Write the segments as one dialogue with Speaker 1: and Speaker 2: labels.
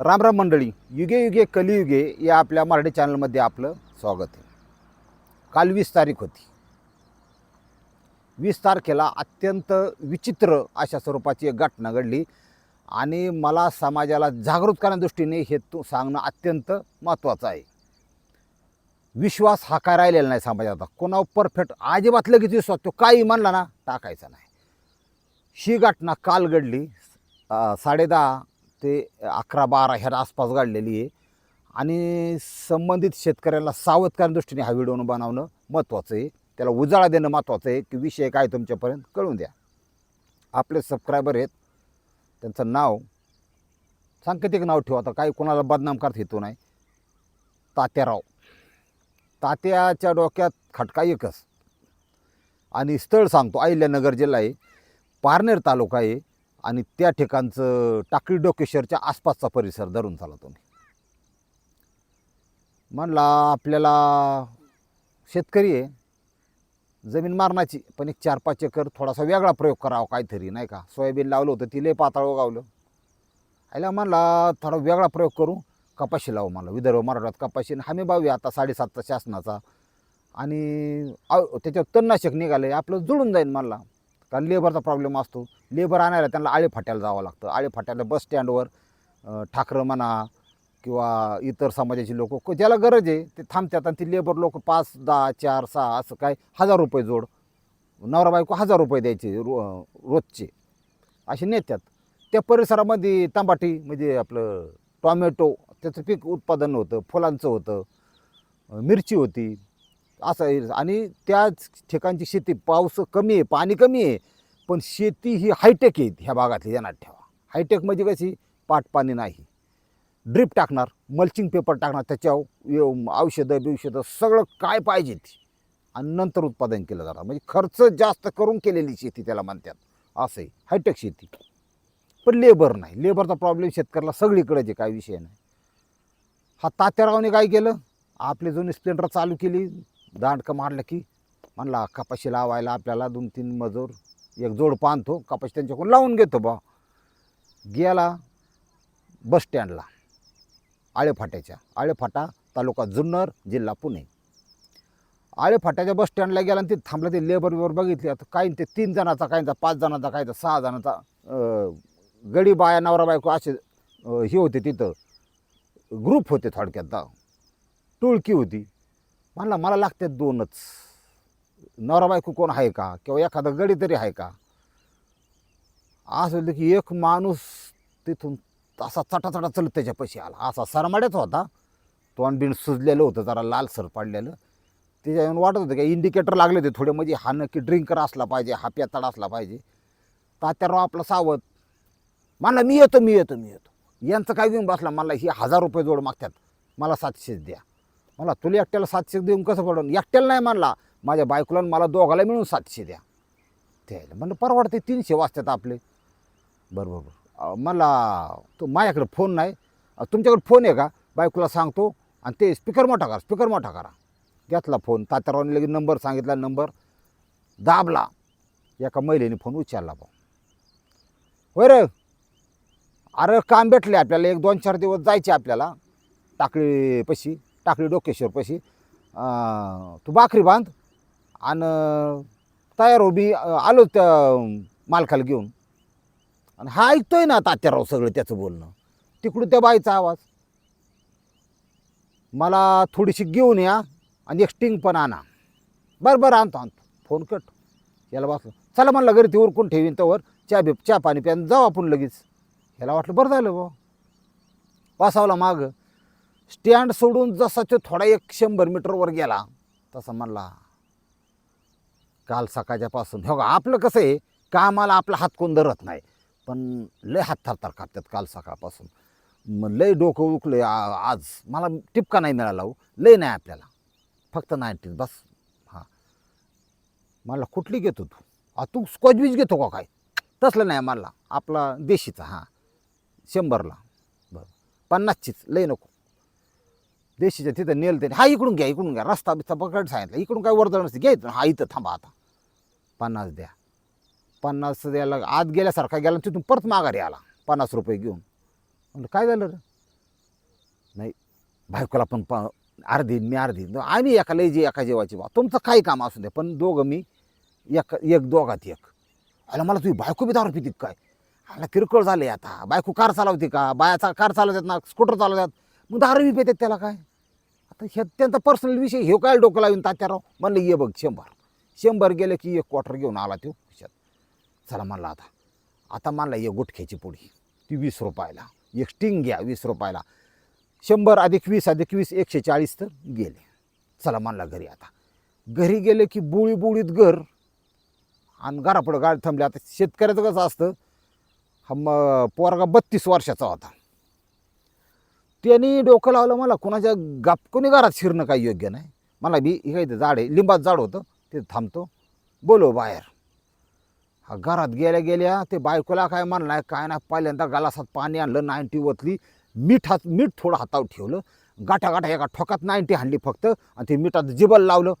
Speaker 1: रामराम मंडळी युगे युगे कलियुगे या आपल्या मराठी चॅनलमध्ये आपलं स्वागत आहे. काल वीस तारीख होती. वीस तारखेला अत्यंत विचित्र अशा स्वरूपाची एक घटना घडली आणि मला समाजाला जागृत करण्या दृष्टीने हे तू सांगणं अत्यंत महत्त्वाचं आहे. विश्वास हा काय राहिलेला नाही समाजात कोणावर परफेक्ट अजिबात लगेच विश्वास तो काही म्हणला ना टाकायचा नाही. ही घटना काल घडली साडे साडेदहा ते अकरा बारा ह्या आसपास घडलेली आहे. आणि संबंधित शेतकऱ्याला सावध करण्या दृष्टीने हा व्हिडिओ बनवणं महत्त्वाचं आहे. त्याला उजाळा देणं महत्त्वाचं आहे. की विषय काय तुमच्यापर्यंत कळून द्या. आपले सबस्क्रायबर आहेत. त्यांचं नाव सांकेतिक नाव ठेवा. आता काही कोणाला बदनाम करता येतो नाही. तात्याराव. तात्याच्या डोक्यात खटका एकच. आणि स्थळ सांगतो. अहिल्यानगर जिल्हा आहे. पारनेर तालुका आहे. आणि त्या ठिकाणचं टाकळी डोकेश्वरच्या आसपासचा परिसर धरून चाला तुम्ही. म्हणला आपल्याला शेतकरी आहे जमीन मारण्याची पण एक चार पाच एकर थोडासा वेगळा प्रयोग करावा काहीतरी नाही का? सोयाबीन लावलं होतं ती लय पाताळ उगावलं. आयला म्हणला थोडा वेगळा प्रयोग करू कपाशी लावू मला विदर्भ मराठवाड्यात कपाशी आणि हमी भावी आता साडेसातचा शासनाचा. आणि आव- त्याच्यावर तणनाशक निघालं आपलं जुळून जाईल मला कारण लेबरचा प्रॉब्लेम असतो. लेबर आणायला त्यांना आळे फाट्याला जावं लागतं. आळे फाट्याला बस स्टँडवर ठाकरं म्हणा किंवा इतर समाजाची लोक ज्याला गरज आहे ते थांबतात आणि ती लेबर लोक पाच दहा चार सहा असं काय हजार रुपये जोड. नवरा बायको हजार रुपये द्यायचे रो रोजचे. असे नेतात. त्या परिसरामध्ये तंबाटी म्हणजे आपलं टॉमॅटो त्याचं पीक उत्पादन होतं फुलांचं होतं मिरची होती. असं आहे. आणि त्याच ठिकाणची शेती पाऊस कमी आहे पाणी कमी आहे पण शेती ही हायटेक आहे ह्या भागातली ध्यानात ठेवा. हायटेक म्हणजे कशी? पाट पाणी नाही. ड्रीप टाकणार मल्चिंग पेपर टाकणार त्याच्यावर औषधं बिवषधं सगळं काय पाहिजे ती. आणि नंतर उत्पादन केलं जातं म्हणजे खर्च जास्त करून केलेली शेती त्याला म्हणतात. असं आहे. हायटेक शेती. पण लेबर नाही. लेबरचा प्रॉब्लेम शेतकऱ्याला सगळीकडे जे काय विषय नाही. हा तात्यारावने काय केलं? आपली जुनी स्प्लेंडर चालू केली. दांडकं मारलं की म्हणला कपाशी लावायला आपल्याला दोन तीन मजूर एक जोड पाहतो कपाशी त्यांच्याकडून लावून घेतो बा गेला बस स्टँडला आळेफाट्याच्या आळेफाटा तालुका जुन्नर जिल्हा पुणे. आळेफाट्याच्या बस स्टँडला गेला आणि ते थांबलं ते लेबर बिबर बघितले आता काही ते तीन जणाचा काहींचा पाच जणाचा काहींचा सहा जणाचा गडी बाया नवरा बायको असे हे होते तिथं. ग्रुप होते थोडक्यात दा टोळकी होती. म्हणला मला लागतात दोनच. नवरा बायको कोण आहे का? किंवा एखादा गडी तरी आहे का? असं होतं की एक माणूस तिथून असा चटाचटा चलत त्याच्या पैसे आला. असा सरमाड्याच होता. तोंड बिंड सुजलेलं होतं जरा लालसर पडलेलं. त्याच्या येऊन वाटत होतं की इंडिकेटर लागले होते थोडे म्हणजे हा नक्की ड्रिंकर असला पाहिजे हा पेताड असला पाहिजे. तात्याराव आपला सावध. मला मी येतो मी येतो मी येतो. यांचं काय घेऊन बसला मला ही हजार रुपये जोड मागतात. मला सातशेच द्या. मला तुला एकट्याला सातशे देऊन कसं पडून? एकट्याला नाही मानला. माझ्या बायकोला मला दोघाला मिळून सातशे द्या. त्याला म्हणलं परवडते तीनशे वाजतात आपले. बरोबर बरं मला तो माझ्याकडे फोन नाही. तुमच्याकडे फोन आहे का? बायकोला सांगतो. आणि ते स्पीकर मोठा करा स्पीकर मोठा करा. घेतला फोन. तात्यारावने लगेच नंबर सांगितला नंबर. दाबला. एका महिलेने फोन उचलला बा होय रे. अरे काम भेटले आपल्याला. एक दोन चार दिवस जायचे आपल्याला. टाकळी पशी टाकली डोकेश्वरपाशी तू बाकरी बांध आणि तयार हो उभी आलो त्या मालकाला घेऊन. आणि हा ऐकतोय ना तात्याराव सगळं त्याचं बोलणं. तिकडून त्या बाईचा आवाज. मला थोडीशी घेऊन या आणि एक स्टिंग पण आणा. बरं बरं आणतो आणतो. Phone cut. याला बसलो चला म्हणलं घरी ते उरकून ठेवीन तवर. चहा बिप चहा पाणी प्यान जाऊ आपण लगेच. याला वाटलं बरं झालं बा वासावला मागं. स्टँड सोडून जसा तो थोडा एक शंभर मीटरवर गेला तसा म्हणला काल सकाळच्यापासून. हो आपलं कसं आहे कामाला आपला हात कोण धरत नाही पण लय हात थरथर कापतात काल सकाळपासून. मग लय डोकं उकलं आज मला टिपका नाही मिळाला हो लय नाही आपल्याला. फक्त नाईन्टीज बस. हां. मला कुठली घेतो तू? आ तू स्कॉच घेतो का काय? तसलं नाही मला आपला देशीचा हां. शंभरला. बरं. पन्नासचीच लय नको. देशीच्या तिथं नेलं ते हा इकडून घ्या इकडून घ्या. रस्ता बिस्ता पकड सांगितलं. इकडून काय वर्दळ नसते. घ्यायचं हा इथं थांबा आता. पन्नास द्या. पन्नास द्यायला आत गेल्यासारखा गेला तिथून परत माघारी आला. पन्नास रुपये घेऊन. म्हणलं काय झालं रे? नाही बायकोला पण प अर्धी मी अर्धी. आम्ही एका लय जे एका जेवायची बा. तुमचं काही काम असू दे पण दोघं मी एक एक दोघात एक. अरे मला तुझी बायको बी दारू पिती काय? आला किरकोळ झाले आता. बायको कार चालवते का? बायाचा कार चालवतात ना? स्कूटर चालवतात. मग दारू बी त्याला काय? आता हे त्यांचा पर्सनल विषय हे काय डोकं लावून तात्याराव? म्हणलं ये बघ शंभर. शंभर गेलं की एक क्वार्टर घेऊन आला तो खिशात. चला म्हणला आता. आता मानला ये गुटख्याची पोळी ती वीस रुपयाला. एक स्टिंग घ्या वीस रुपयाला. शंभर अधिक वीस अधिक वीस एकशे चाळीस तर गेले. चला म्हणला घरी आता. घरी गेले की बुळी बुळीत घर. आणि घरापुढं गाडी थांबली. आता शेतकऱ्याचं कसं असतं? हा मग पोरगा बत्तीस वर्षाचा होता. त्यांनी डोकं लावलं मला कोणाच्या गाप कोणी घरात शिरणं काही योग्य नाही. मला बी हे इथं झाड आहे लिंबात झाड होतं ते थांबतो. बोलो बाहेर. हा घरात गेल्या गेल्या ते बायकोला काय म्हणलाय काय नाही पहिल्यांदा गालासात पाणी आणलं नाईन्टी ओतली मीठ हात मीठ थोडं हातावर ठेवलं गाठा गाठा एका ठोकात नाईन्टी हाणली फक्त आणि ते मिठात जिबल लावलं.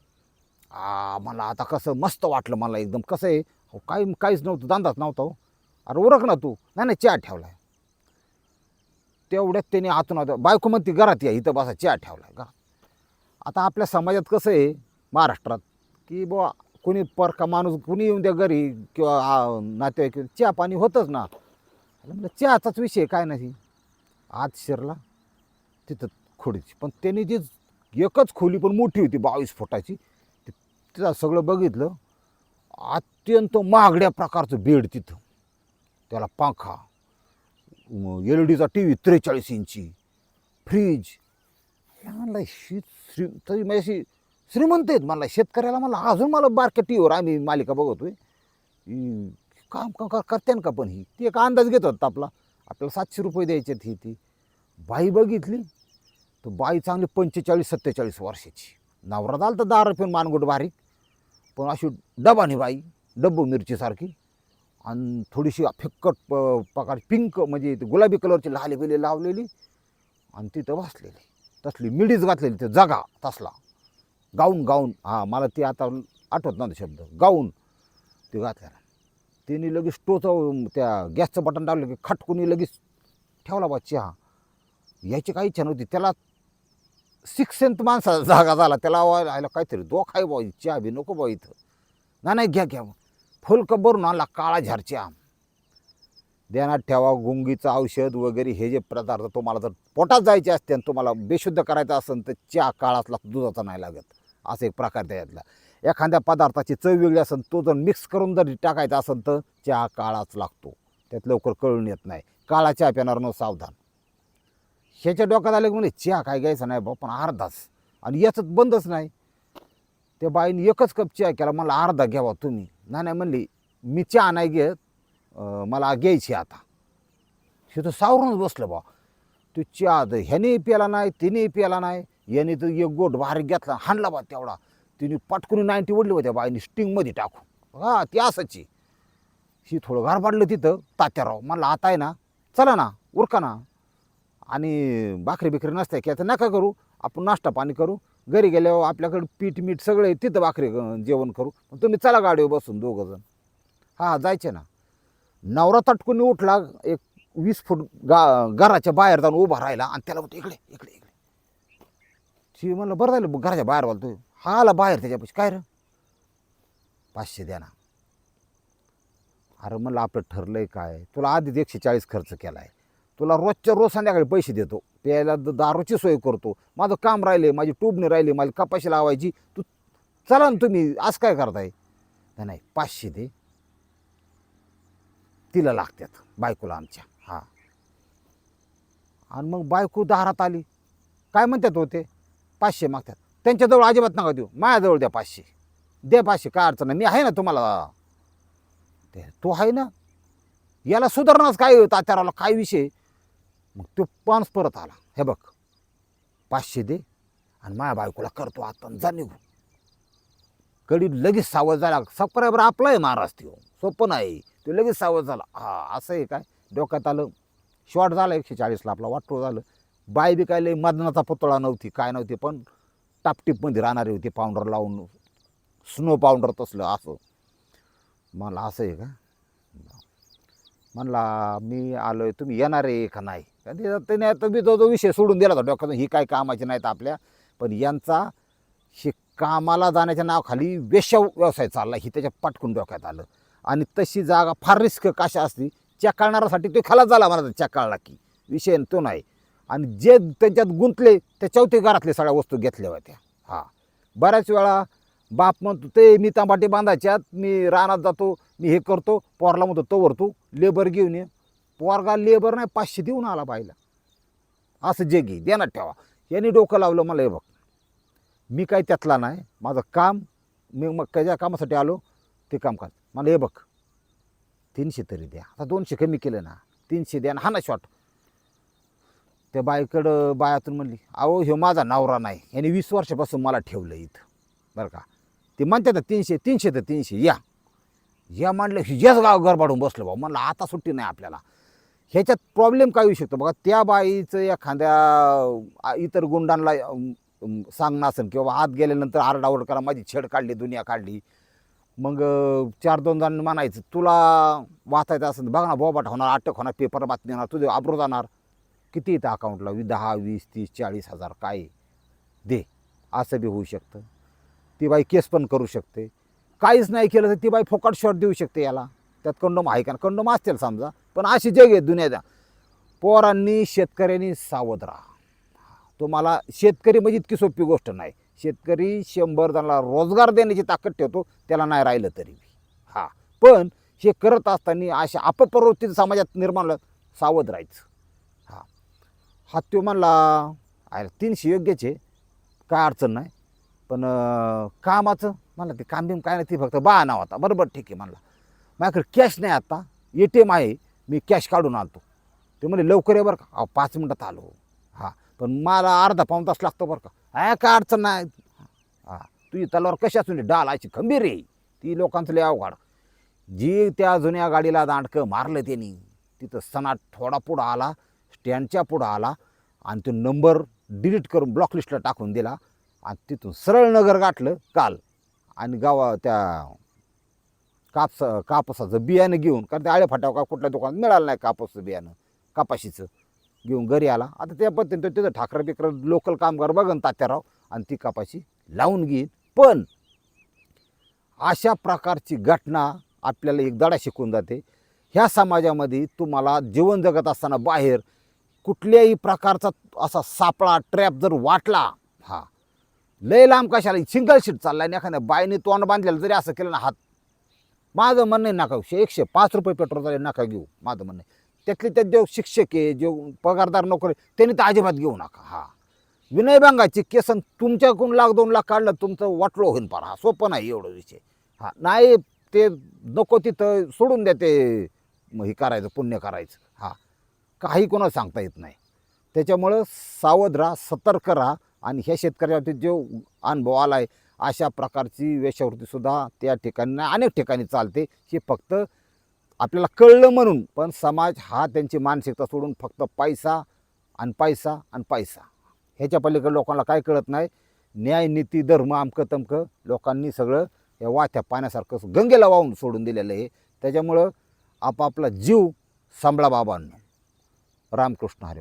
Speaker 1: आ मला आता कसं मस्त वाटलं मला एकदम कसं आहे? हो काही काहीच नव्हतं दांदाच नव्हता हो. अरे ओरख ना तू. नाही नाही चहा ठेवला तेवढ्यात त्याने आतून आता बायको म्हणते घरात या इथं बसा चहा ठेवलाय घरात. आता आपल्या समाजात कसं आहे महाराष्ट्रात की बुवा कोणी परका माणूस कुणी येऊन द्या घरी किंवा नातेवाईक चहा पाणी होतंच ना. म्हणजे चहाचाच विषय काय नाही. आत शिरला तिथं खोडीची. पण त्यांनी जी एकच खोली पण मोठी होती बावीस फुटाची तिथं सगळं बघितलं अत्यंत महागड्या प्रकारचं बेड तिथं. त्याला पंखा एल ई डीचा टी व्ही त्रेचाळीस इंची. फ्रीज म्हणलं ही श्री तरी म्हणजे अशी श्रीमंत आहेत मला शेतकऱ्याला मला अजून मला बारक्या टी व्हीवर आम्ही मालिका बघतोय. काम काम का करते का पण ही? ती एक अंदाज घेत होता आपला. आपल्याला सातशे रुपये द्यायचे ही ती. बाई बघितली. तर बाई चांगली पंचेचाळीस सत्तेचाळीस वर्षाची. नवरा झाला तर दारू पिऊन मानगुट बारीक पण अशी डबानी बाई डब्बू मिरचीसारखी. आणि थोडीशी फिक्कट प प्रकार पिंक म्हणजे गुलाबी कलरची लाली बिली लावलेली आणि तिथं बसलेली. तसली मिडीच घातलेली ते जागा तसला. गाऊन गाऊन. हां मला ते आता आठवत नव्हतं शब्द. गाऊन ते घातलेला. तिने लगेच टोचं त्या गॅसचं बटन दाबलं की खटकुनी लगेच ठेवला बा चहा. याची काही इच्छा नव्हती. त्याला सिक्स सेंथ माणसाचा जागा झाला. त्याला आवायला काहीतरी दोख आहे बा चहा बी नको बा इथं. नाही नाही घ्या घ्या. फुल भरून आणला काळा झारच्या ध्यानात ठेवा गुंगीचं औषध वगैरे हे जे पदार्थ तुम्हाला जर पोटात जायचे असते आणि तुम्हाला बेशुद्ध करायचं असेल तर चहा काळाच दुधाचा नाही लागत असं एक प्रकार त्याच्यातला एखाद्या पदार्थाची चव वेगळी असेल तो जर मिक्स करून जर टाकायचा असेल तर चहा काळाच लागतो. त्यात लवकर कळून येत नाही. काळा चहा पिणार न सावधान. ह्याच्या डोक्यात आले की म्हणे चहा काय घ्यायचा नाही बा पण अर्धाच. आणि याचं बंदच नाही. त्या बाईने एकच कप चहा केला. मला अर्धा घ्यावा तुम्ही. नाही नाही म्हणली मी चहा नाही घेत मला घ्यायची आता. हे तर सावरूनच बसलं बा. तो चहा तर ह्याने प्याला नाही तिने प्याला नाही. याने तर एक गोट बारीक घेतला हाणला बा तेवढा. तिने पटकून नाईन्टी ओढली होत्या बाईने स्टिंगमध्ये टाकू हा ती असायची. ही थोडं गारबाडलं तिथं तात्याराव. मला आता आहे ना चला ना उरका ना. आणि भाकरी बिकरी नसते की आता नका करू. आपण नाश्ता पाणी करू. घरी गेल्यावर आपल्याकडे पीठ मीठ सगळं आहे तिथं भाकरी जेवण करू. पण तुम्ही चला गाडीवर बसून दोघं जण जायचे ना. नवरा तटकून उठला एक वीस फूट गा घराच्या बाहेर जाऊन उभा राहिला आणि त्याला म्हणतो इकडे इकडे इकडे. ती म्हणलं बरं झालं घराच्या बाहेर बोलतो हा आला बाहेर त्याच्यापाशी. काय र? पाचशे द्या ना. अरे म्हणलं आपलं ठरलं आहे काय? तुला आधीच एकशे चाळीस खर्च केला आहे तुला रोजच्या रोज संध्याकाळी पैसे देतो. प्यायला दारूची सोय करतो. माझं काम राहिले माझी टूबने राहिली माझी कपाशी लावायची. तू चला ना तुम्ही आज काय करताय? नाही, नाही पाचशे दे. तिला लागतात बायकोला आमच्या. हां. आणि मग बायको दारात आली. काय म्हणतात होते पाचशे मागतात. त्यांच्याजवळ अजिबात नका देऊ. माझ्याजवळ द्या पाचशे. दे पाचशे काय अडचण नाही. मी आहे ना तुम्हाला. ते तो आहे ना. याला सुधारणाच काय होतं आचाराला काय विषय? मग तो पानस परत आला. हे बघ. पाचशे दे आणि माझ्या बायकोला करतो आता जा निघू. कडी लगेच सावध झाला. सबस्क्रायबर आपला आहे महाराज तो सोपं नाही. तो लगेच सावध झाला. हा असं आहे काय? डोक्यात आलं. शॉर्ट झाला एकशे चाळीसला आपला. वाटतो झालं. बाय बी काय लई मदनाचा पुतळा नव्हती काय नव्हती पण टापटीपमध्ये राहणारी होती पावडर लावून. स्नो पावडर तसलं असं. मला असं आहे का? म्हणला मी आलो आहे तुम्ही येणार आहे का नाही? त्याने त्याने आता मी तो जो विषय सोडून दिला होता डॉक्टर ही काय कामाची नाहीत आपल्या. पण यांचा हे कामाला जाण्याच्या नावाखाली वेश्या व्यवसाय चालला. ही त्याच्या पटकून डोक्यात आलं. आणि तशी जागा फार रिस्क कशा असती? चेक काढणाऱ्यासाठी तो खलास झाला मला चेक की. विषय तो नाही. आणि जे त्यांच्यात गुंतले त्या ते घरातले सगळ्या वस्तू घेतल्या होत्या. हां. बऱ्याच वेळा बाप म्हणतो ते मी तांबाटी बांधायच्यात मी रानात जातो मी हे करतो पोरला म्हणतो तो वरतो लेबर घेऊन ये. पोरगा लेबर नाही पाचशे देऊन आला बाईला. असं जे घे देणार ठेवा. यांनी डोकं लावलं मला हे बघ. मी काही त्यातला नाही माझं काम मी मग ज्या कामासाठी आलो ते काम कर. मला हे बघ तीनशे तरी द्या. आता दोनशे कमी केलं ना तीनशे द्या ना हा ना शॉट त्या बाईकडं बायातून म्हणली अहो ह्यो माझा नवरा नाही. याने वीस वर्षापासून मला ठेवलं इथं. बरं का? ते म्हणतात ना तीनशे तीनशे तर तीनशे या. या म्हणलं हिच्याच गाव गरबाडून बसलं भाऊ. म्हणलं आता सुट्टी नाही आपल्याला. ह्याच्यात प्रॉब्लेम काय होऊ शकतो? बघा त्या बाईचं एखाद्या इतर गुंडांना सांगणं असेल किंवा आत गेल्यानंतर आरडाओरड करा माझी छेड काढली दुनिया काढली. मग चार दोन जण म्हणायचं तुला वाचायचं असेल बघा ना बोबाट होणार अटक होणार पेपर बातमी होणार तुझे आब्रो जाणार. किती येतं अकाउंटला दहा वीस तीस चाळीस हजार काय? दे. असं बी होऊ शकतं. ती बाई केस पण करू शकते. काहीच नाही केलं तर ती बाई फोकाट शॉट देऊ शकते याला. त्यात कंडोम आहे का कंडोम असतील समजा पण अशी जग आहे दुनियाच्या. पोरांनी शेतकऱ्यांनी सावध राहा. तुम्हाला शेतकरी म्हणजे इतकी सोपी गोष्ट नाही. शेतकरी शंभर जणांना रोजगार देण्याची ताकद ठेवतो त्याला नाही राहिलं तरी बी. हां. पण हे करत असताना अशा अपप्रवृत्ती समाजात निर्माण सावध राहायचं. हां. हा तो म्हणला अरे तीनशे योग्यच आहे. काय अडचण नाही. पण कामाचं म्हणलं ते काम बिम काय नाही ते फक्त बहाणा होता. बरोबर ठीक आहे म्हणला. माझ्याकडे कॅश नाही आता. ए टी एम आहे. मी कॅश काढून आणतो. ते म्हणजे लवकर आहे बरं का. अहो पाच मिनटात आलो. हां. पण मला अर्धा पाऊन तास लागतो बरं का. आहे काय अडचण नाही. हां. तुझी तलवार कशी असून डाल अशी खंबीर आहे. ती लोकांचं लय अवघड. जी त्या जुन्या गाडीला दांडकं मारलं त्यांनी तिथं सणाट थोडा पुढं आला स्टँडच्या पुढं आला आणि तो नंबर डिलीट करून ब्लॉक लिस्टला टाकून दिला. आणि तिथून सरळ नगर गाठलं काल. आणि गावा त्या कापस कापसाचं बियाणं घेऊन कारण ते आळे फाटाव का कुठल्या दुकानात मिळालं नाही कापसाचं बियाणं कापाशीचं. घेऊन घरी आला. आता त्या पद्धतीने तो तिथं ठाकरं बिकरं लोकल कामगार बघन तात्याराव आणि ती कापाशी लावून घेईन. पण अशा प्रकारची घटना आपल्याला एक दडा शिकून जाते. ह्या समाजामध्ये तुम्हाला जीवन जगत असताना बाहेर कुठल्याही प्रकारचा असा सापळा ट्रॅप जर वाटला हा लय लांब कशाला? सिंगल शीट चाललाय आणि एखाद्या बाईने तोंड बांधलेलं जरी असं केलं ना हात माझं म्हणणं आहे नका एकशे पाच रुपये पेट्रोल झाले नका घेऊ. माझं म्हणणं त्यातले त्यात जो शिक्षक आहे जो पगारदार नोकरी त्यांनी तर अजिबात घेऊ नका. हा. विनयभंगाची केसन तुमच्याकडून लाख दोन लाख काढलं तुमचं वाटलो होईन पार हा सोपं नाही एवढं विषय. हा नाही ते नको तिथं सोडून द्या ते मग हे करायचं पुण्य करायचं. हा. काही कोणाला सांगता येत नाही. त्याच्यामुळं सावध राहा सतर्क राहा आणि ह्या शेतकऱ्यावरती जो अनुभव आला आहे अशा प्रकारची वेशावृत्तीसुद्धा त्या ठिकाणी नाही, अनेक ठिकाणी चालते. हे फक्त आपल्याला कळलं म्हणून पण समाज हा त्यांची मानसिकता सोडून फक्त पैसा आणि पैसा आणि पैसा. ह्याच्या पलीकडे लोकांना काय कळत नाही. न्याय नीती धर्म आमकं तमकं लोकांनी सगळं या वाथ्या पाण्यासारखं गंगेला वाहून सोडून दिलेलं आहे. त्याच्यामुळं आपापला जीव सांभाळा बाबांनो. रामकृष्ण हरी